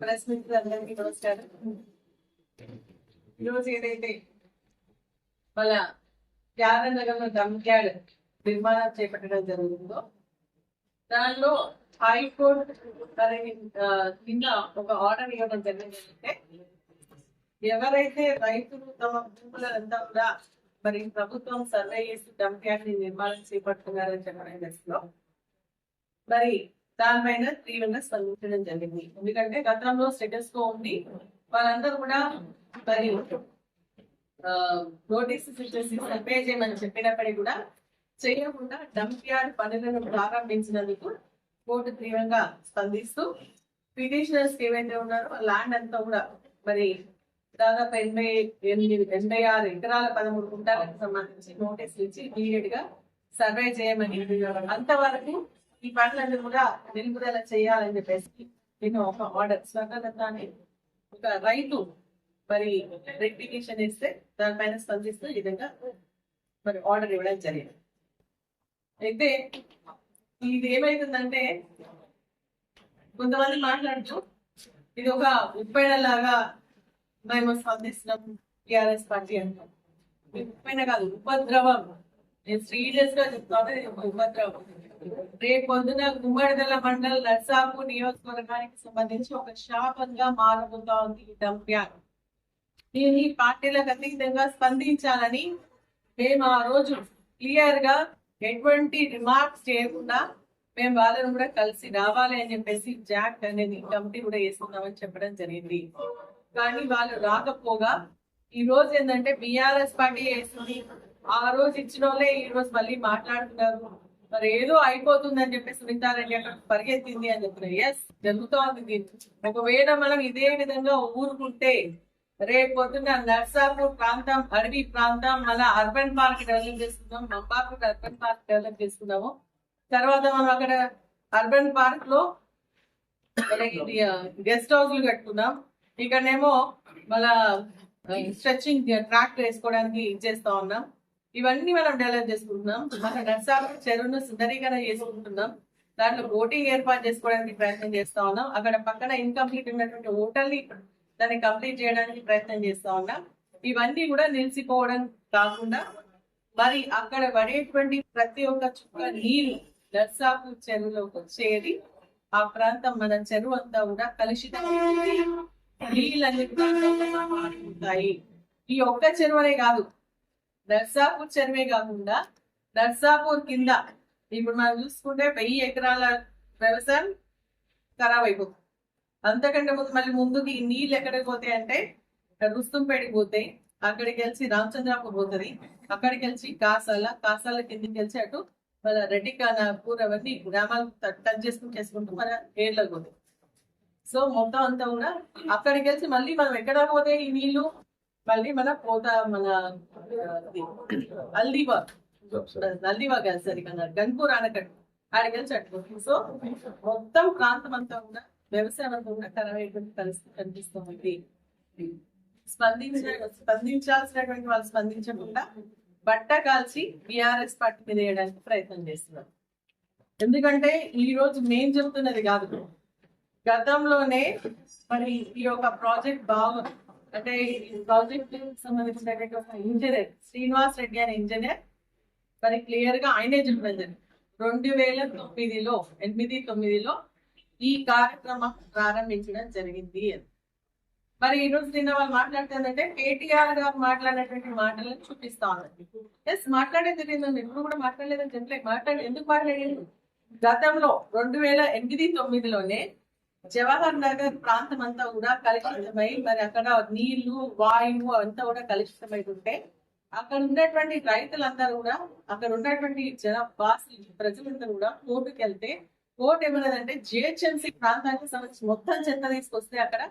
Press మిత్రులు నమస్కారం. ఈరోజు ఏదైతే మన యాదవ్ నగర్లో నిర్మాణం చేపట్టడం జరుగుతుందో దానిలో హైకోర్టు కింద ఒక ఆర్డర్ ఇవ్వడం జరిగిందంటే ఎవరైతే రైతులు తమ భూములంతా కూడా మరి ప్రభుత్వం సర్వే చేసి డమ్ యార్డ్ని నిర్మాణం చేపడుతున్నారని చెప్పడం దశలో మరి దానిపైన తీవ్రంగా స్పందించడం జరిగింది. ఎందుకంటే గతంలో స్టేటస్ కో ఉండి వాళ్ళందరూ కూడా మరి నోటీసెస్ ఇచ్చేసి సర్వే చేయమని చెప్పినప్పటికీ కూడా చేయకుండా డంప్ యార్డ్ పనులను ప్రారంభించినందుకు కోర్టు తీవ్రంగా స్పందిస్తూ పిటిషనర్స్ ఏవైతే ఉన్నారో ల్యాండ్ అంతా కూడా మరి దాదాపు ఎనభై ఎనిమిది ఎనభై ఆరు ఎకరాల పదమూడు కుంటాలకు సంబంధించి నోటీసులు ఇచ్చి ఇమీడియట్గా సర్వే చేయమని అంతవరకు ఈ పనులన్నీ కూడా నిలుపుదల చేయాలని చెప్పేసి నేను ఒక ఆర్డర్ స్వర్ణలత అని ఒక రైతు మరి రెక్టిఫికేషన్ ఇస్తే దానిపైన స్పందిస్తూ ఈ విధంగా మరి ఆర్డర్ ఇవ్వడం జరిగింది. అయితే ఇది ఏమైతుందంటే కొంతమంది మాట్లాడుతూ ఇది ఒక ఉప్పెడలాగా మేము స్పందిస్తున్నాం టిఆర్ఎస్ పార్టీ అంటాం. ఉప్పెన కాదు ఉపద్రవం. నేను సీరియస్గా చెప్తాను ఉపద్రవం రేపు పొద్దున గుమ్మడిదల మండల నర్సాపు నియోజకవర్గానికి సంబంధించి ఒక శాపంగా మారబోతా ఉంది ఈ డంప్యాన్ ఈ పార్టీలకు అతీతంగా స్పందించాలని మేము ఆ రోజు క్లియర్గా ఎటువంటి రిమార్క్స్ చేయకుండా మేము వాళ్ళని కూడా కలిసి రావాలి అని చెప్పేసి జాక్ అనేది కమిటీ కూడా వేసుకుందామని చెప్పడం జరిగింది. కానీ వాళ్ళు రాకపోగా ఈ రోజు ఏంటంటే బిఆర్ఎస్ పార్టీ వేస్తుంది ఆ రోజు ఇచ్చిన వాళ్ళే ఈ రోజు మళ్ళీ మాట్లాడుతున్నారు. మరి ఏదో అయిపోతుంది అని చెప్పేసి వింటారండి అక్కడ పరిగెత్తింది అని చెప్తున్నారు ఎస్ జరుగుతోంది దీన్ని ఒకవేళ మనం ఇదే విధంగా ఊరుకుంటే రేపు పొద్దున్న నర్సాపూర్ ప్రాంతం అడవి ప్రాంతం మళ్ళీ అర్బన్ పార్క్ డెవలప్ చేసుకుందాం మంబాపూర్ అర్బన్ పార్క్ డెవలప్ చేసుకున్నాము తర్వాత మనం అక్కడ అర్బన్ పార్క్లో గెస్ట్ హౌస్లు కట్టుకున్నాం ఇక్కడనేమో మళ్ళా స్ట్రెచ్చింగ్ ట్రాక్ వేసుకోవడానికి ఇచ్చేస్తా ఉన్నాం. ఇవన్నీ మనం డెవలప్ చేసుకుంటున్నాం. మన నర్సాపూర్ చెరువును సుందరీకరణ చేసుకుంటున్నాం. దాంట్లో బోటింగ్ ఏర్పాటు చేసుకోవడానికి ప్రయత్నం చేస్తా ఉన్నాం. అక్కడ పక్కన ఇన్కంప్లీట్ ఉన్నటువంటి హోటల్ని దాన్ని కంప్లీట్ చేయడానికి ప్రయత్నం చేస్తా ఉన్నాం. ఇవన్నీ కూడా నిలిచిపోవడం కాకుండా మరి అక్కడ పడేటువంటి ప్రతి ఒక్క చుక్క నీరు నర్సాపూర్ చెరువులోకి వచ్చేది. ఆ ప్రాంతం మన చెరువు అంతా కూడా కలుషితం నీళ్ళన్ని కూడా ఈ ఒక్క చెరువునే కాదు నర్సాపూర్ చెరువే కాకుండా నర్సాపూర్ కింద ఇప్పుడు మనం చూసుకుంటే వెయ్యి ఎకరాల వ్యవసాయం ఖరాబ్ అయిపోతుంది. అంతకంటే ముందు మళ్ళీ ముందుకి నీళ్ళు ఎక్కడికి పోతాయి అంటే రుస్తుంపేటకి పోతాయి. అక్కడికి వెళ్ళి రామచంద్రాపూర్ పోతుంది. అక్కడికి వెళ్ళి కాసాల కాసాల కిందకి వెళ్ళి అటు మన రెడ్డి పూర్ అవన్నీ గ్రామాలు టచ్ చేసుకుని చేసుకుంటూ మన ఏర్లకు పోతాయి. సో మొత్తం అంతా కూడా అక్కడికి వెళ్ళి మళ్ళీ మనం ఎక్కడ పోతే ఈ నీళ్ళు మళ్ళీ మన పోత మన అల్దీవా అల్దీవా కాదు సరిగా గన్పూర్ ఆనకట్టు. ఆడికి వెళ్ళి అట్టుకుంటుంది సో మొత్తం ప్రాంతం అంతా కూడా వ్యవసాయం అంతా కూడా ఖరాబ్ అయిపోయిన పరిస్థితి కనిపిస్తుంది. స్పందించ స్పందించాల్సినటువంటి వాళ్ళు స్పందించకుండా బట్ట కాల్చి బిఆర్ఎస్ పార్టీ మీద వేయడానికి ప్రయత్నం చేస్తున్నారు. ఎందుకంటే ఈ రోజు మేం చెబుతున్నది కాదు. గతంలోనే మరి ఈ యొక్క ప్రాజెక్ట్ బాగుంది. అంటే ప్రాజెక్ట్ సంబంధించిన ఇంజనీర్ శ్రీనివాస్ రెడ్డి అనే ఇంజనీర్ మరి క్లియర్గా ఆయనే చెప్పారు రెండు వేల తొమ్మిదిలో ఎనిమిది తొమ్మిదిలో ఈ కార్యక్రమం ప్రారంభించడం జరిగింది అని. మరి ఈ రోజు నిన్న వాళ్ళు మాట్లాడుతుందంటే కేటీఆర్ గారు మాట్లాడినటువంటి మాటలను చూపిస్తా ఉన్నారు ఎస్ మాట్లాడేది తెలియదు ఎప్పుడు కూడా మాట్లాడలేదని చెప్పలేదు. మాట్లాడి ఎందుకు మాట్లాడేది గతంలో రెండు వేల ఎనిమిది తొమ్మిదిలోనే జవహర్ నగర్ ప్రాంతం అంతా కూడా కలుషితమై మరి అక్కడ నీళ్ళు వాయువు అంతా కూడా కలుషితమై ఉంటే అక్కడ ఉన్నటువంటి రైతులందరూ కూడా అక్కడ ఉన్నటువంటి జన వాసులు ప్రజలందరూ కూడా కోర్టుకి వెళ్తే కోర్టు ఏమన్నదంటే జిహెచ్ఎంసీ ప్రాంతానికి సంబంధించి మొత్తం చెత్త తీసుకొస్తే అక్కడ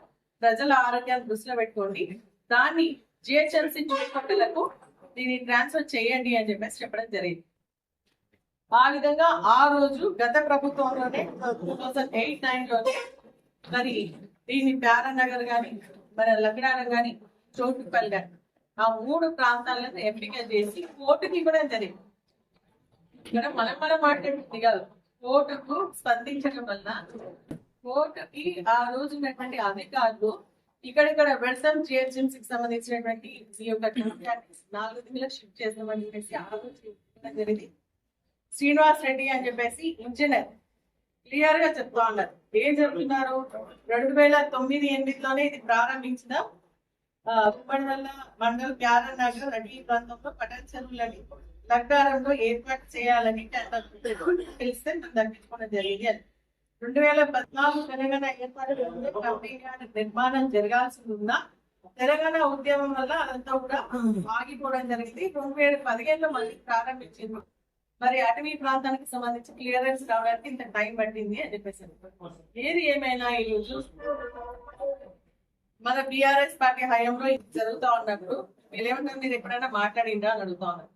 ప్రజల ఆరోగ్యాన్ని దృష్టిలో పెట్టుకోండి. దాన్ని జిహెచ్ఎంసీ చుట్టుపక్కలకు దీన్ని ట్రాన్స్ఫర్ చేయండి అని చెప్పేసి చెప్పడం జరిగింది. ఆ విధంగా ఆ రోజు గత ప్రభుత్వంలోనే టూ థౌజండ్ ఎయిట్ నైన్లోనే మరి దీన్ని ప్యారానగర్ గాని మరి లక్డారం గాని చోటుపల్లి గాని ఆ మూడు ప్రాంతాలను ఎంపిక చేసి కోర్టుకి కూడా జరిగింది. ఇక్కడ మనం మనం మాట్లాడుతుంది కాదు కోర్టుకు స్పందించడం వల్ల కోర్టుకి ఆ రోజు ఉన్నటువంటి అధికారులు ఇక్కడిక్కడ వెడసం జిహెచ్ఎంసీకి సంబంధించినటువంటి ఈ యొక్క నాలుగు దిగులకు షిఫ్ట్ చేద్దామని చెప్పేసి ఆ రోజు జరిగింది. శ్రీనివాస్ రెడ్డి అని చెప్పేసి ఇంజనీర్ క్లియర్గా చెప్తా ఉన్నారు. ఏం చెప్తున్నారు రెండు వేల తొమ్మిది ఎనిమిదిలోనే ఇది ప్రారంభించిన ఉప్పడివల్ల మండల్ ప్యారన్ నగర్ అడవి ప్రాంతంలో పటల్ చెరువులని లగ్గారంలో ఏర్పాటు చేయాలని తెలిస్తే తెలిస్తే దక్కించుకోవడం జరిగింది. అని రెండు వేల పద్నాలుగు తెలంగాణ ఏర్పాటు కంపెనీ నిర్మాణం జరగాల్సి ఉందా? తెలంగాణ ఉద్యమం వల్ల అదంతా కూడా ఆగిపోవడం జరిగింది. రెండు వేల పదిహేనులో మళ్ళీ ప్రారంభించింది. మరి అటవీ ప్రాంతానికి సంబంధించి క్లియరెన్స్ రావడానికి ఇంత టైం పట్టింది అని చెప్పేసి ఏది ఏమైనా ఈ రోజు మన బిఆర్ఎస్ పార్టీ హయాంలో ఇది జరుగుతా ఉన్నప్పుడు వీళ్ళేమంటారు మీరు ఎప్పుడైనా మాట్లాడిందా అని అడుగుతా ఉన్నారు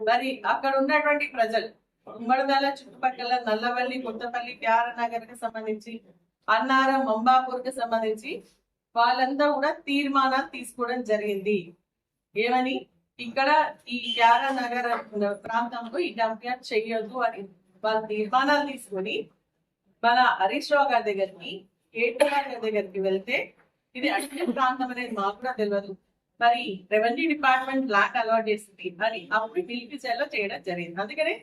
మరి అక్కడ ఉన్నటువంటి ప్రజలు ఉమ్మడిదాల చుట్టుపక్కల నల్లవల్లి కొత్తపల్లి ప్యార నగర్కి సంబంధించి అన్నారం మంబాపూర్కి సంబంధించి వాళ్ళంతా కూడా తీర్మానాలు తీసుకోవడం జరిగింది. ఏమని? ఇక్కడ ఈ యారా నగర్ ప్రాంతంలో ఈ డంప్యార్డ్ చెయ్యొద్దు అని వాళ్ళ తీర్మానాలు తీసుకొని మన హరీష్ రావు గారి దగ్గరికి కేటీఆర్ గారి దగ్గరికి వెళ్తే ఇది అటవీ ప్రాంతం అనేది మాకు కూడా తెలియదు మరి రెవెన్యూ డిపార్ట్మెంట్ లాక్ అలాట్ చేసింది. అని అప్పుడు పిలిపించేలా చేయడం జరిగింది. అందుకని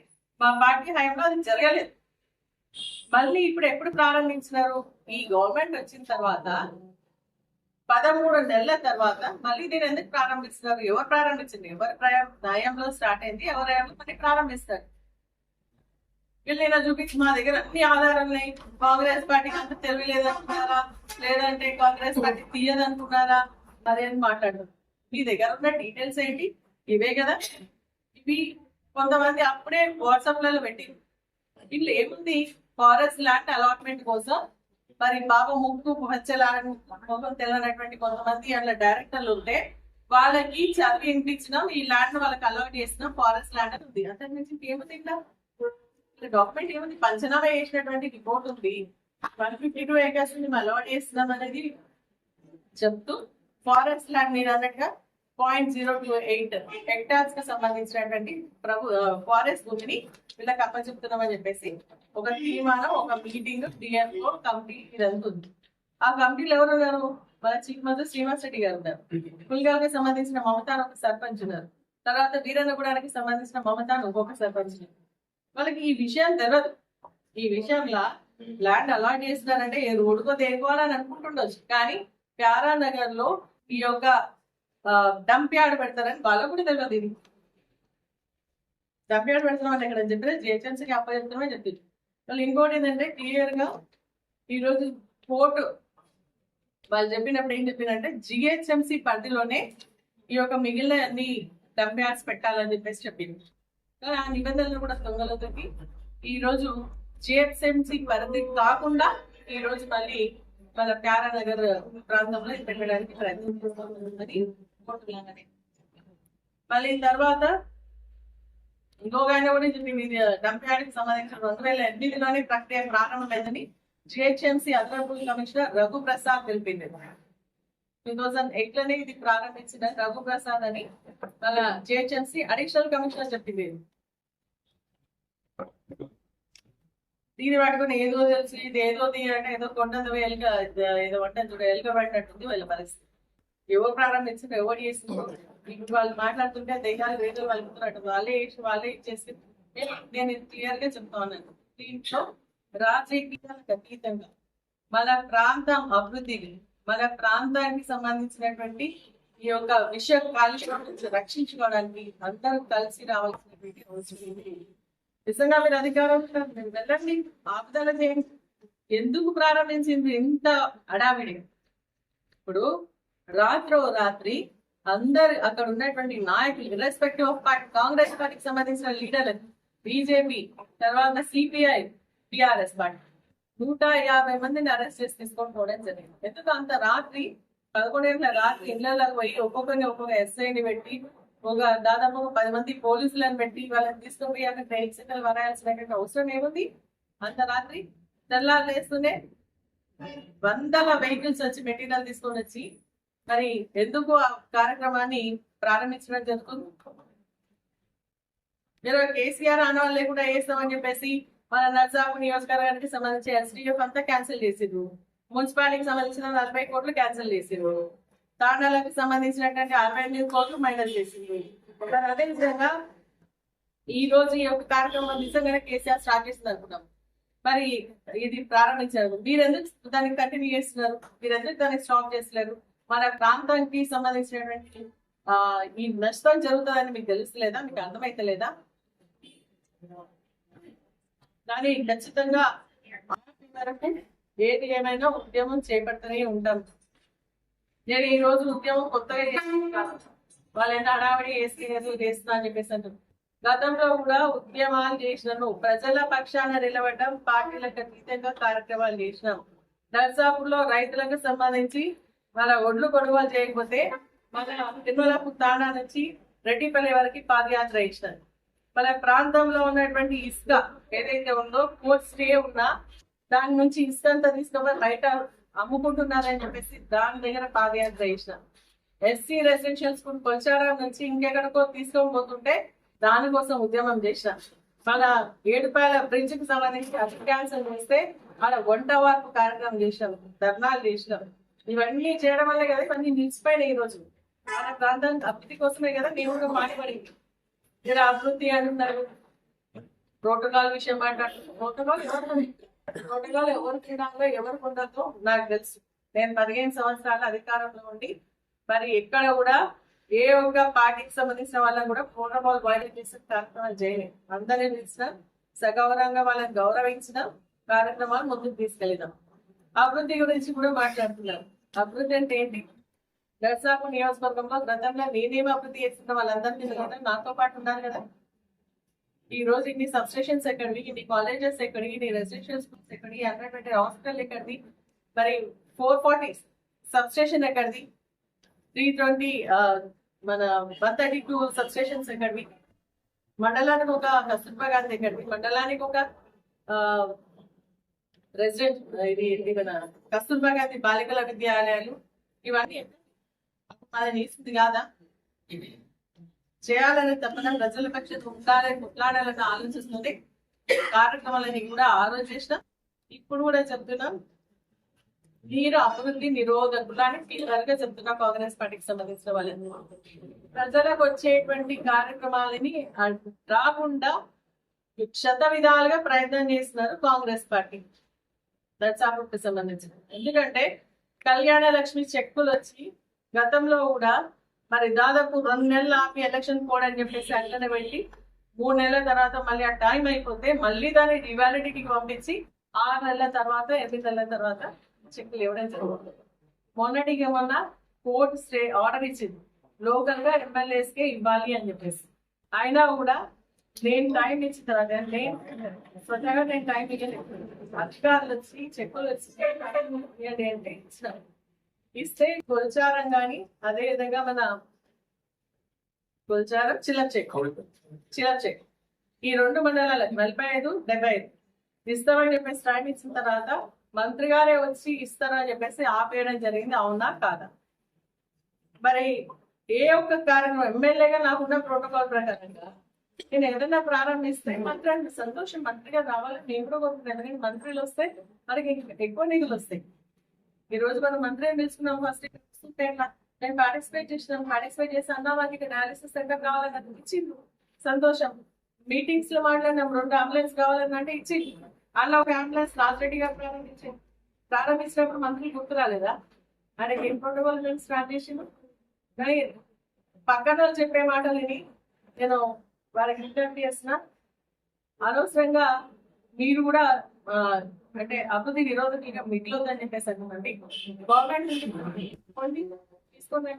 మా పార్టీ హయాంలో అది జరగలేదు. మళ్ళీ ఇప్పుడు ఎప్పుడు ప్రారంభించినారు? ఈ గవర్నమెంట్ వచ్చిన తర్వాత పదమూడు నెలల తర్వాత మళ్ళీ దీని ఎందుకు ప్రారంభిస్తున్నారు ఎవరు ప్రారంభించింది? ఎవరి ప్రయా- స్టార్ట్ అయింది ఎవరి హయాంలో మళ్ళీ ప్రారంభిస్తారు. వీళ్ళు నేను చూపించి మా దగ్గర అన్ని ఆధారాలు ఉన్నాయి. కాంగ్రెస్ పార్టీకి అంత తెలియలేదనుకున్నారా లేదంటే కాంగ్రెస్ పార్టీ తీయదనుకున్నారా? అదేం మాట్లాడదు. మీ దగ్గర ఉన్న డీటెయిల్స్ ఏంటి? ఇవే కదా. ఇవి కొంతమంది అప్పుడే వాట్సాప్లలో పెట్టింది వీళ్ళు ఏముంది? ఫారెస్ట్ ల్యాండ్ అలాట్మెంట్ కోసం మరి బాబా ముక్కు వచ్చేలాగా ముఖం తెలియనటువంటి కొంతమంది అట్లా డైరెక్టర్లు ఉంటే వాళ్ళకి చదివి వినిపించినాం ఈ ల్యాండ్ వాళ్ళకి అలౌట్ చేసినాం ఫారెస్ట్ ల్యాండ్ అని ఉంది. అంతకు మించి ఏముంది ఇంకా డాక్యుమెంట్ ఏముంది? పంచనామా చేసినటువంటి రిపోర్ట్ ఉంది. వన్ ఫిఫ్టీ టూ ఏకర్స్ మేము అలౌట్ చేస్తున్నాం అనేది చెప్తూ ఫారెస్ట్ ల్యాండ్ మీరు అన్నట్టుగా పాయింట్ జీరో టూ ఎయిట్ హెక్టార్స్కి సంబంధించినటువంటి ప్రభు ఫారెస్ట్ భూమిని వీళ్ళకి అప్పచెప్తున్నామని చెప్పేసి ఒక తీర్మానం ఒక మీటింగ్ డిఎంఓ కమిటీ ఇదంతా ఉంది. ఆ కమిటీలో ఎవరు ఉన్నారు? మన చీఫ్ మంత్రి శ్రీనివాస్ రెడ్డి గారు ఉన్నారు. కి సంబంధించిన మమతాన్ ఒక సర్పంచ్ ఉన్నారు. తర్వాత వీరన్నగూడానికి సంబంధించిన మమతాన్ ఇంకొక సర్పంచ్ వాళ్ళకి ఈ విషయం తెలియదు ఈ విషయంలో ల్యాండ్ అలాట్ చేస్తున్నారంటే ఏ రోడ్డుకో దేనికోవాలని అనుకుంటుండొచ్చు. కానీ ప్యారా నగర్లో ఈ యొక్క డంప్ పెడతారని వాళ్ళకు కూడా తెలియదు ఇది. డంప్ పెడతాం అని ఇక్కడ చెప్పి జిహెచ్ఎంసీకి అప్ప చెప్తున్నామని చెప్పింది వాళ్ళు ఇంకోటి ఏంటంటే క్లియర్గా ఈరోజు కోర్టు వాళ్ళు చెప్పినప్పుడు ఏం చెప్పిందంటే జిహెచ్ఎంసీ పరిధిలోనే ఈ యొక్క మిగిలిన అన్ని డంప్ యార్డ్స్ పెట్టాలని చెప్పేసి చెప్పింది కానీ ఆ నిబంధనలు కూడా దొంగలతోకి ఈ రోజు జిహెచ్ఎంసీ పరిధి కాకుండా ఈ రోజు మళ్ళీ మన ప్యారానగర్ ప్రాంతంలో ఇది పెట్టడానికి ప్రయత్నం మళ్ళీ తర్వాత ఇంకొక ఆయన కూడా చెప్పింది ఇది కి సంబంధించిన రెండు వేల ఎనిమిదిలోనే ప్రక్రియ ప్రారంభమైందని జిహెచ్ఎంసీ అదనపు కమిషనర్ రఘు ప్రసాద్ తెలిపింది. టూ థౌజండ్ ఎయిట్లోనే ఇది ప్రారంభించిన రఘు ప్రసాద్ అని జిహెచ్ఎంసీ అడిషనల్ కమిషనర్ చెప్పింది. దీని పట్టుకుని ఏదో తెలిసి ఇది ఏదో తీయంటే ఏదో కొండ ఏదో వంట చూడ ఎలుక పడినట్టుంది వాళ్ళ పరిస్థితి. ఎవరు ప్రారంభించారు ఎవరు చేసిండ్రు. ఇప్పుడు వాళ్ళు మాట్లాడుతుంటే దేహాలు ఏదో వెళ్తున్నట్టు వాళ్ళే చేసి వాళ్ళే ఇచ్చేసి నేను- క్లియర్గా చెప్తా ఉన్నాను. దీంట్లో రాజకీయాలకు అతీతంగా మన ప్రాంతం అభివృద్ధిని మన ప్రాంతానికి సంబంధించినటువంటి ఈ యొక్క విషయ కాలుష్యం నుంచి రక్షించుకోవడానికి అందరూ కలిసి రావాల్సినటువంటి అవసరం నిజంగా మీరు అధికారం ఉన్నారు, మీరు వెళ్ళండి. ఆపుదల చేయండి. ఎందుకు ప్రారంభించింది ఇంత అడావిడి ఇప్పుడు రాత్రో రాత్రి అందరు అక్కడ ఉన్నటువంటి నాయకులు ఇర్రెస్పెక్టివ్ ఆఫ్ పార్టీ కాంగ్రెస్ పార్టీకి సంబంధించిన లీడర్లు బీజేపీ తర్వాత సిపిఐ టిఆర్ఎస్ పార్టీ నూట యాభై మందిని అరెస్ట్ చేసి తీసుకొని పోవడం జరిగింది. ఎందుకు అంత రాత్రి? పదకొండు రాత్రి ఇళ్ళలోకి పోయి ఒక్కొక్కరిని ఒక్కొక్క ఎస్ఐని పెట్టి ఒక దాదాపు ఒక పది మంది పోలీసులను పెట్టి వాళ్ళని తీసుకొని పోయి అక్కడ ట్రైన్ వరాయాల్సినటువంటి అవసరం ఏముంది? అంత రాత్రి తెల్లారు లేస్తూనే వందల వెహికల్స్ వచ్చి మెటీరియల్ తీసుకొని వచ్చి మరి ఎందుకు ఆ కార్యక్రమాన్ని ప్రారంభించడం జరుగుతుంది? మీరు కేసీఆర్ ఆనవాళ్ళు లేకుండా వేస్తామని చెప్పేసి మన నర్సాపు నియోజకవర్గానికి సంబంధించి ఎస్డిఎఫ్ అంతా క్యాన్సిల్ చేసిండ్రు మున్సిపాలిటీకి సంబంధించిన నలభై కోట్లు క్యాన్సిల్ చేసిండ్రు తాండాలకు సంబంధించినటువంటి అరవై ఎనిమిది కోట్లు మైనస్ చేసింది మరి అదే విధంగా ఈ రోజు ఈ యొక్క కార్యక్రమం నిజంగానే కేసీఆర్ స్టార్ట్ చేసింది అనుకున్నాం మరి ఇది ప్రారంభించారు. మీరెందుకు దానికి కంటిన్యూ చేస్తున్నారు? మీరు దానికి స్టాప్ చేస్తలేరు? మన ప్రాంతానికి సంబంధించినటువంటి ఆ ఈ నష్టం జరుగుతుందని మీకు తెలుస్తలేదా? మీకు అర్థమైతలేదా? కానీ ఖచ్చితంగా ఏది ఏమైనా ఉద్యమం చేపడుతూనే ఉంటాం. నేను ఈ రోజు ఉద్యమం కొత్తగా చేస్తున్నాను వాళ్ళు ఎంత హడావిడి వేసి చేస్తున్నా అని చెప్పేసి అంటారు గతంలో కూడా ఉద్యమాలు చేసినాను ప్రజల పక్షాన నిలబడడం పార్టీలకు అతీతంగా కార్యక్రమాలు చేసినాం నర్సాపూర్లో రైతులకు సంబంధించి మన ఒడ్లు కొనుగోలు చేయకపోతే మన తిరుమలపు తాణా నుంచి రెడ్డిపల్లి వరకు పాదయాత్ర ఇచ్చారు మన ప్రాంతంలో ఉన్నటువంటి ఇసుక ఏదైతే ఉందో కోర్ట్ స్టే ఉన్నా దాని నుంచి ఇసుక అంతా తీసుకొని బయట అమ్ముకుంటున్నారని చెప్పేసి దాని దగ్గర పాదయాత్ర చేసిన. ఎస్సీ రెసిడెన్షియల్ స్కూల్ కొల్చారం నుంచి ఇంకెక్కడికో తీసుకొని పోతుంటే దానికోసం ఉద్యమం చేసిన. మన ఏడుపాయల బ్రిడ్జ్కి సంబంధించి అతి క్యాన్సల్ చేస్తే ఆడ వంట వార్పు కార్యక్రమం చేసినాం. ధర్నాలు చేసినాం. ఇవన్నీ చేయడం వల్లే కదా ఇవన్నీ నిలిచిపోయినాయి ఈ రోజు. మన ప్రాంతం అభివృద్ధి కోసమే కదా మేము కూడా మాట్లాడింది మీరు అభివృద్ధి అంటున్నారు ప్రోటోకాల్ విషయం మాట్లాడుతున్నారు ప్రోటోకాల్ ఎవరు ప్రోటోకాల్ ఎవరు తినాలో ఎవరికి ఉండదో నాకు తెలుసు. నేను పదిహేను సంవత్సరాల అధికారంలో ఉండి మరి ఎక్కడ కూడా ఏ ఒక్క పార్టీకి సంబంధించిన వాళ్ళని కూడా ప్రోటోకాల్ వైలేట్ చేసే కార్యక్రమాలు చేయలేదు. అందరినీ పిలిచిన సగౌరవంగా వాళ్ళని గౌరవించిన కార్యక్రమాలు ముందుకు తీసుకెళ్దాం అభివృద్ధి గురించి కూడా మాట్లాడుతున్నారు. అభివృద్ధి అంటే ఏంటి? దర్శాపు నియోజకవర్గంలో గతంలో నేనేమి అభివృద్ధి చేస్తున్న వాళ్ళందరినీ నాతో పాటు ఉన్నారు కదా. ఈ రోజు ఇన్ని సబ్స్టేషన్స్ ఎక్కడివి? ఇన్ని కాలేజెస్ ఎక్కడివి? ఇన్ని రెసిడెన్షియల్ స్కూల్స్ ఎక్కడివి? హండ్రెడ్ హాస్పిటల్ ఎక్కడిది? మరి ఫోర్ ఫార్టీ సబ్స్టేషన్ ఎక్కడిది? త్రీ ట్వంటీ మన వన్ థర్టీ టూ సబ్స్టేషన్స్ ఎక్కడివి? మండలానికి ఒక కస్తూర్బా గాంధీ ఎక్కడిది మండలానికి ఒక రెసిడెంట్ ఇది మన కస్తూర్బా గాంధీ బాలికల విద్యాలయాలు ఇవన్నీ అది ఇస్తుంది కాదా? చేయాలని తప్పన ప్రజల పక్షం ఉండాలని ముట్లాడాలని ఆలోచిస్తుంది. కార్యక్రమాలని కూడా ఆలోచించిన ఇప్పుడు కూడా చెప్తున్నాం. మీరు అభివృద్ధి నిరోధకులని క్లియర్గా చెప్తున్నా కాంగ్రెస్ పార్టీకి సంబంధించిన వాళ్ళని. ప్రజలకు వచ్చేటువంటి కార్యక్రమాలని రాకుండా శత విధాలుగా ప్రయత్నం చేస్తున్నారు కాంగ్రెస్ పార్టీ. దర్శాపుకి సంబంధించిన ఎందుకంటే కళ్యాణ లక్ష్మి చెక్కులు వచ్చి గతంలో కూడా మరి దాదాపు రెండు నెలలు ఆపి ఎలక్షన్ కోడ్ అని చెప్పేసి అట్లనే పెట్టి మూడు నెలల తర్వాత మళ్ళీ ఆ టైం అయిపోతే మళ్ళీ దాన్ని రివాలిటీకి పంపించి ఆరు నెలల తర్వాత ఎనిమిది నెలల తర్వాత చెక్కులు ఇవ్వడం జరుగుతుంది మొన్నటికి మొన్న కోర్టు స్టే ఆర్డర్ ఇచ్చింది. లోకల్గా ఎమ్మెల్యేస్కే ఇవ్వాలి అని చెప్పేసి. అయినా కూడా నేను టైం ఇచ్చిన తర్వాత నేను స్వతహాగా నేను టైం ఇవ్వలేదు అధికారులు వచ్చి చెక్కులు వచ్చి టైం ఇస్తే. కొలచారం కానీ అదే విధంగా మన కొలచారం చిల్లర చెక్ చిల్లర చెక్ ఈ రెండు మండలాలకు నలభై ఐదు డెబ్బై ఐదు. ఇస్తామని చెప్పేసి టైం ఇచ్చిన తర్వాత మంత్రి గారే వచ్చి ఇస్తారని చెప్పేసి ఆపేయడం జరిగింది అవునా కాదా? మరి ఏ ఒక్క కార్యక్రమం ఎమ్మెల్యేగా నాకున్న ప్రోటోకాల్ ప్రకారంగా నేను ఏదైనా ప్రారంభిస్తే మంత్రి అంటే సంతోషం మంత్రిగా రావాలని నేను కూడా కోరుకుంటున్నాను ఎందుకంటే మంత్రులు వస్తే మనకి ఎక్కువ నిధులు వస్తాయి. ఈ రోజు మనం మంత్రి ఏం తీసుకున్నాం ఫస్ట్ నేను పార్టిసిపేట్ చేసినాను పార్టిసిపేట్ చేసి అన్నా వాళ్ళకి డయాలసిస్ సెంటర్ కావాలని నాకు ఇచ్చిండు సంతోషం. మీటింగ్స్లో మాట్లాడినాం. రెండు అంబులెన్స్ కావాలని అంటే ఇచ్చింది అలా ఒక అంబులెన్స్ రాజరెడ్డి గారు ప్రారంభించింది ప్రారంభించినప్పుడు మంత్రులు గుర్తు రాలేదా? ఆయనకి ఏం ప్రోటోకాల్ మేము స్టార్ట్ చేసిండు కానీ పక్కన చెప్పే మాటలు విని నేను వారికి రిటర్న్ చేసిన అనవసరంగా మీరు కూడా అంటే అభివృద్ధి నిరోధక మిగిలిందని చెప్పేసి అనుకోండి. గవర్నమెంట్ తీసుకోండి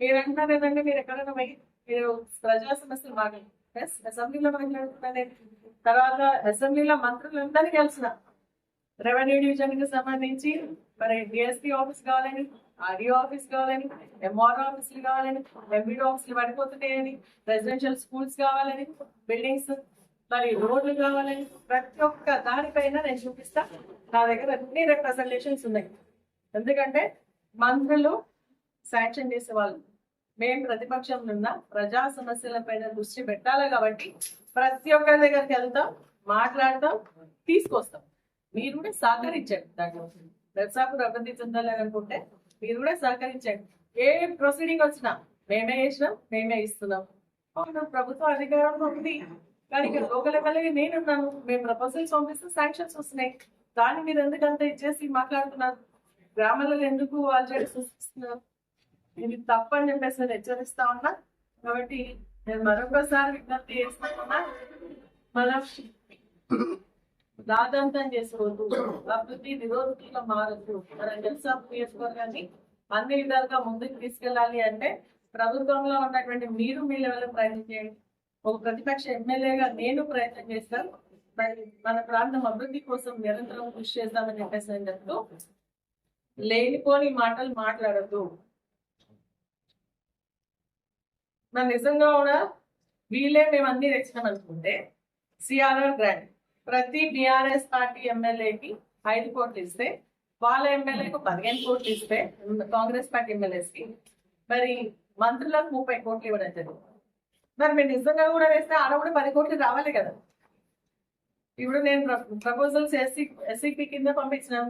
మీరు అంటున్నారు ఏంటంటే మీరు ఎక్కడైనా పోయి మీరు ప్రజా సమస్యలు మాట్లాడు ఎస్ అసెంబ్లీలో మాట్లాడుతున్నాను తర్వాత అసెంబ్లీలో మంత్రులందరినీ కలిసిన రెవెన్యూ డివిజన్కి సంబంధించి మరి డిఎస్పీ ఆఫీస్ కావాలని ఆర్డీఓ ఆఫీస్ కావాలని ఎంఆర్ఓ ఆఫీసులు కావాలని ఎంబీడీ ఆఫీసులు పడిపోతున్నాయని రెసిడెన్షియల్ స్కూల్స్ కావాలని బిల్డింగ్స్ మరి రోడ్లు కావాలని ప్రతి ఒక్క దానిపైన నేను చూపిస్తా. నా దగ్గర అన్ని రిప్రజెంటేషన్స్ ఉన్నాయి. ఎందుకంటే మంత్రులు శాంక్షన్ చేసే వాళ్ళు. మేము ప్రతిపక్షంలో ఉన్న ప్రజా సమస్యల పైన దృష్టి పెట్టాలి కాబట్టి ప్రతి ఒక్కరి దగ్గరికి వెళ్తాం మాట్లాడతాం తీసుకొస్తాం. మీరు కూడా సహకరించండి. దాంట్లో. దర్శాపు అభివృద్ధి చెందాలి అనుకుంటే మీరు కూడా సహకరించండి. ఏ ప్రొసీడింగ్ వచ్చినా మేమే చేసినాం మేమే ఇస్తున్నాం. ప్రభుత్వ అధికారంలో ఉంది. కానీ ఇక్కడ లోకల్ ఎమ్మెల్యే నేనున్నాను. మేము ప్రపోజల్స్ పంపిస్తే శాంక్షన్స్ వస్తున్నాయి. దాన్ని మీరు ఎందుకంత ఇచ్చేసి మాట్లాడుతున్నారు? గ్రామాలలో ఎందుకు వాళ్ళు చేసి సూచిస్తున్నారు? ఇది తప్పని చెప్పేసి నేను హెచ్చరిస్తా ఉన్నా. కాబట్టి నేను మరొకసారి విజ్ఞప్తి చేస్తున్నా మనం రాదంతం చేసుకోవద్దు. అభివృద్ధి నిరోధకులుగా మారద్దు. మన తెలుసా నియోజకవర్గాన్ని అన్ని విధాలుగా ముందుకు తీసుకెళ్ళాలి అంటే ప్రభుత్వంలో ఉన్నటువంటి మీరు మీ లెవెల్ ప్రయత్నం చేయండి. ఒక ప్రతిపక్ష ఎమ్మెల్యేగా నేను ప్రయత్నం చేస్తాను. మన ప్రాంతం అభివృద్ధి కోసం నిరంతరం కృషి చేస్తామని చెప్పేసి అని చెప్తూ లేనిపోని మాటలు మాట్లాడద్దు. నా నిజంగా కూడా వీళ్ళే మేము అన్ని తెచ్చినాం అనుకుంటే సిఆర్ఆర్ గ్రాండ్ ప్రతి బిఆర్ఎస్ పార్టీ ఎమ్మెల్యేకి ఐదు కోట్లు ఇస్తే వాళ్ళ ఎమ్మెల్యేకు పదిహేను కోట్లు ఇస్తే కాంగ్రెస్ పార్టీ ఎమ్మెల్యేస్కి మరి మంత్రులకు ముప్పై కోట్లు ఇవ్వడం జరిగింది. మరి మీరు నిజంగా కూడా వేస్తే ఆడ కూడా పది కోట్లు రావాలి కదా. ఇప్పుడు నేను ప్రపోజల్స్ ఎస్సీ ఎస్సీపీ కింద పంపించినాం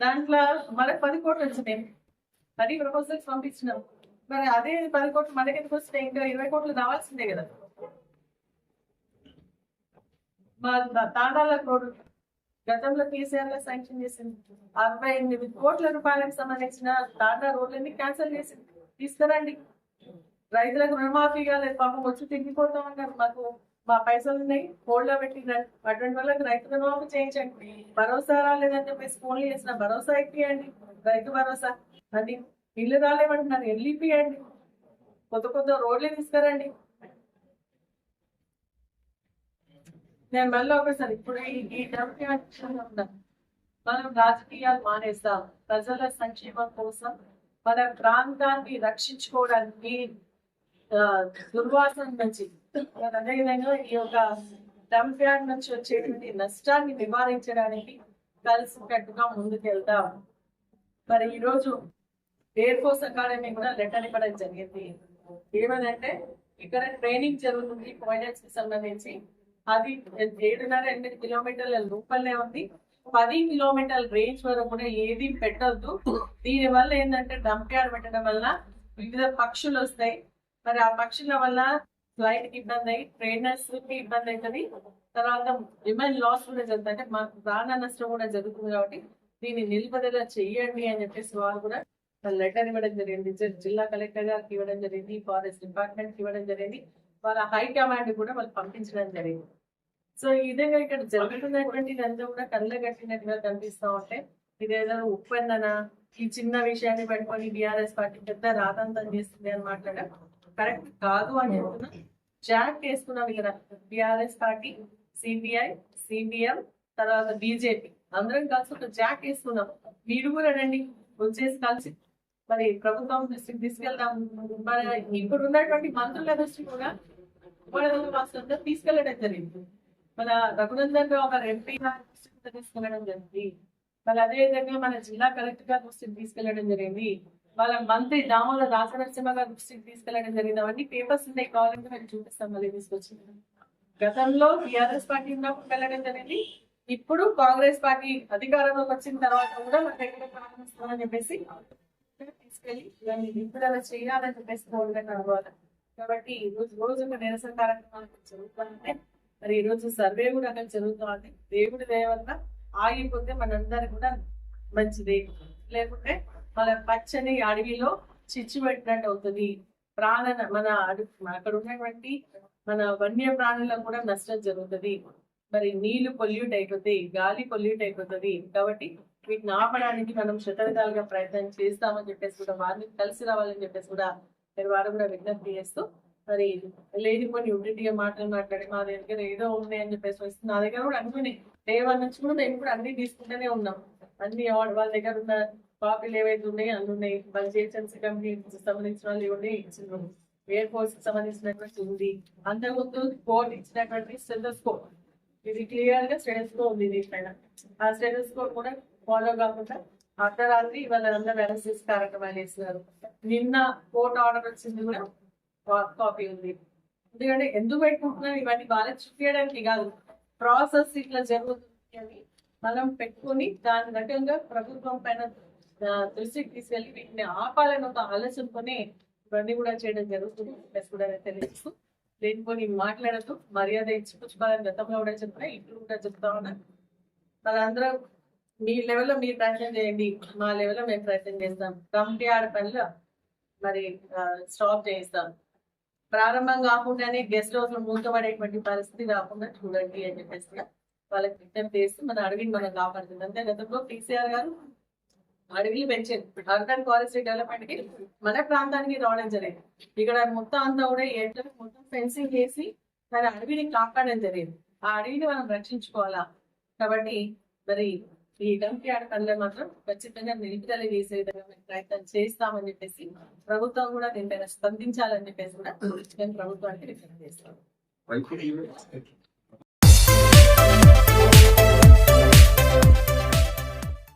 దాంట్లో మనకు పది కోట్లు వచ్చినాయి. పది ప్రపోజల్స్ పంపించినాం. మరి అదే పది కోట్లు మన ఎందుకు వస్తే ఇంకా ఇరవై కోట్లు రావాల్సిందే కదా. మా తా- తాండాల రోడ్డు గతంలో కేసీఆర్లో శాంక్షన్ చేసింది. అరవై ఎనిమిది కోట్ల రూపాయలకు సంబంధించిన తాండా రోడ్లన్నీ క్యాన్సిల్ చేసింది. తీసుకురండి. రైతులకు రుణమాఫీ కాలేదు. పాపం వచ్చి తిరిగిపోతా ఉన్నారు. మాకు మా పైసలు ఉన్నాయి. హోల్డ్లో అటువంటి వాళ్ళకి రైతు రుణమాఫీ చేయించండి. భరోసా రాలేదని చెప్పేసి ఫోన్లు చేసిన భరోసా ఎక్కియండి రైతు భరోసా. అండి ఇల్లు రాలేమంటున్నారు. ఎల్లిపియండి కొత్త కొత్త రోడ్లు తీసుకురండి. నేను మళ్ళీ ఒకసారి ఇప్పుడు ఈ- ఈ ఉన్నాను మనం రాజకీయాలు మానేస్తాం. ప్రజల సంక్షేమం కోసం మన ప్రాంతాన్ని రక్షించుకోవడానికి దుర్వాసన నుంచి అదేవిధంగా ఈ యొక్క డంప్యార్డ్ నుంచి వచ్చేటువంటి నష్టాన్ని నివారించడానికి కలిసి కట్టుగా ముందుకెళ్తాం. మరి ఈరోజు ఎయిర్ ఫోర్స్ అకాడమీ కూడా లెటర్ ఇవ్వడం జరిగింది. ఏమనంటే ఇక్కడ ట్రైనింగ్ జరుగుతుంది ఫైనాన్స్కి సంబంధించి. అది ఏడున్నర ఎనిమిది కిలోమీటర్ల లోపలనే ఉంది. పది కిలోమీటర్ల రేంజ్ వరకు కూడా ఏది పెట్టొద్దు. దీని వల్ల ఏంటంటే డంప్ యార్డ్ పెట్టడం వల్ల వివిధ పక్షులు వస్తాయి. మరి ఆ పక్షుల వల్ల ఫ్లైట్కి ఇబ్బంది అయ్యి ట్రైనర్స్కి ఇబ్బంది అవుతుంది. తర్వాత విమెన్ లాస్ కూడా జరుగుతుంది. అంటే మాకు ప్రాణ నష్టం కూడా జరుగుతుంది కాబట్టి దీన్ని నిలుపుదల చెయ్యండి అని చెప్పేసి వాళ్ళు కూడా లెటర్ ఇవ్వడం జరిగింది. జిల్లా కలెక్టర్ గారికి ఇవ్వడం జరిగింది. ఫారెస్ట్ డిపార్ట్మెంట్కి ఇవ్వడం జరిగింది. వాళ్ళ హై కమాండ్ కూడా వాళ్ళు పంపించడం జరిగింది. సో ఈ విధంగా ఇక్కడ జరుగుతున్నటువంటి ఇదంతా కూడా కళ్ళగట్టినట్టుగా కనిపిస్తా ఉంటే ఇదేదో ఉప్పందన? ఈ చిన్న విషయాన్ని పెట్టుకొని బీఆర్ఎస్ పార్టీ పెద్ద రాతంతం చేస్తుంది అని మాట్లాడ. కరెక్ట్ కాదు అని చెప్తున్నా. జాక్ వేసుకున్నాం ఇక్కడ బీఆర్ఎస్ పార్టీ సిపిఐ సిపిఎం తర్వాత బీజేపీ అందరం కలిసి ఒక జాక్ వేసుకున్నాం. మీరు కూడా రండి వచ్చేసి కలిసి. మరి ప్రభుత్వం దృష్టికి తీసుకెళ్దాం. మన ఇప్పుడు ఉన్నటువంటి మంత్రుల దృష్టి కూడా వరదలు వాసులందరూ జరిగింది. మన రఘునందన్ రావు గారు ఎంపీ తీసుకెళ్ళడం తీసుకెళ్ళడం జరిగింది. మరి అదే విధంగా మన జిల్లా కలెక్టర్ గారి దృష్టికి తీసుకెళ్ళడం జరిగింది. వాళ్ళ మంత్రి దామోద రాజనరసింహ గారి దృష్టికి తీసుకెళ్ళడం జరిగింది. అవన్నీ పేపర్స్ ఉన్నాయి. కావాలంటే మేము చూపిస్తాం. మళ్ళీ తీసుకొచ్చి గతంలో టిఆర్ఎస్ పార్టీ ఉన్నప్పుడు వెళ్ళడం జరిగింది. ఇప్పుడు కాంగ్రెస్ పార్టీ అధికారంలోకి వచ్చిన తర్వాత కూడా మన దగ్గర ప్రారంభిస్తామని చెప్పేసి తీసుకెళ్ళి దాన్ని నింపుదల చేయాలని చెప్పేసి కోరుకుంటున్నాను అనుకోవాలి కాబట్టి రోజు రోజు నిరసన కార్యక్రమాలు జరుగుతుంటే మరి ఈ రోజు సర్వే కూడా అక్కడ జరుగుతుంది. దేవుడి దయ వల్ల ఆగిపోతే మనందరికి కూడా మంచిది. లేకుంటే మన పచ్చని అడవిలో చిచ్చు పెట్టినట్టు అవుతుంది. ప్రాణ మన అడు- అక్కడ ఉన్నటువంటి మన వన్య ప్రాణులకు కూడా నష్టం జరుగుతుంది. మరి నీళ్ళు పొల్యూట్ అయిపోతాయి గాలి పొల్యూట్ అయిపోతుంది. కాబట్టి వీటిని ఆపడానికి మనం శతవిధాలుగా ప్రయత్నం చేస్తామని చెప్పేసి కూడా వారిని కలిసి రావాలని చెప్పేసి కూడా మీరు వారు కూడా విజ్ఞప్తి చేస్తూ మరి లేదు కొన్ని ఉండిగా మాటలు మాట్లాడి మా దగ్గర ఏదో ఉన్నాయి అని చెప్పేసి వస్తుంది నా దగ్గర కూడా అన్ని దేవాల నుంచి కూడా నేను కూడా అన్ని తీసుకుంటూనే ఉన్నాం. అన్ని award వాళ్ళ దగ్గర ఉన్న కాపీలు ఏవైతే ఉన్నాయి అన్ని ఉన్నాయి. మన జిహెచ్ఎంసీ కంపెనీ సంబంధించిన వాళ్ళు ఉన్నాయి ఇచ్చిన ఎయిర్ ఫోర్స్కి సంబంధించినటువంటి ఉంది. అంతకుముందు కోర్ట్ ఇచ్చినటువంటి స్టెథోస్కోప్. ఇది క్లియర్గా స్టెథోస్కోప్ ఉంది దీనిపైన ఆ స్టెథోస్కోప్ కూడా ఫాలో కాకుండా అర్ధరాత్రి వాళ్ళందరూ వెనసీస్ కార్యక్రమాలు చేస్తున్నారు. నిన్న కోర్ట్ ఆర్డర్ వచ్చింది కూడా కాపీ ఉంది. ఎందుకంటే ఎందుకు పెట్టుకుంటున్నాం? ఇవన్నీ బాగా చూపించడానికి కాదు. ప్రాసెస్ ఇట్లా జరుగుతుంది అని మనం పెట్టుకొని దాని రకంగా ప్రభుత్వం పైన ఆ, దృష్టికి వీటిని ఆపాలని ఒక ఆలోచనతోనే ఇవన్నీ కూడా చేయడం జరుగుతుంది. ప్లస్ కూడా నేను తెలియజేస్తూ లేనిపోని మాట్లాడద్దు మర్యాద ఇచ్చిపుచ్చుకోవాలని గతంలో కూడా చెప్పినా ఇప్పుడు కూడా చెప్తా ఉన్నా. మనందరూ మీ లెవెల్లో మీరు ప్రయత్నం చేయండి. మా లెవెల్లో మేము ప్రయత్నం చేస్తాం. కమిటీ ఆడ పనిలో మరి స్టాప్ చేయిస్తాం. ప్రారంభం కాకుండానే గెస్ట్ హౌస్లో మూతపడేటువంటి పరిస్థితి రాకుండా చూడండి అని చెప్పేసి వాళ్ళకి విజ్ఞప్తి చేసి మన అడవిని మనం కాపాడుతుంది. అంతే గతంలో కేసీఆర్ గారు అడవిలు పెంచారు. అర్బన్ ఫారెస్ట్ డెవలప్మెంట్కి మన ప్రాంతానికి రావడం జరిగింది. ఇక్కడ మొత్తం అంతా కూడా ఏంటంటే మొత్తం ఫెన్సింగ్ చేసి తన అడవిని కాపాడడం జరిగింది. ఆ అడవిని మనం రక్షించుకోవాలా? కాబట్టి మరి ఈ డంప్ యార్డ్ మాత్రం ఖచ్చితంగా నిలుపుదల చేసే విధంగా మేము ప్రయత్నం చేస్తామని చెప్పేసి ప్రభుత్వం కూడా దీనిపైన స్పందించాలని చెప్పేసి కూడా మేము ప్రభుత్వానికి రిఫర్ చేస్తాము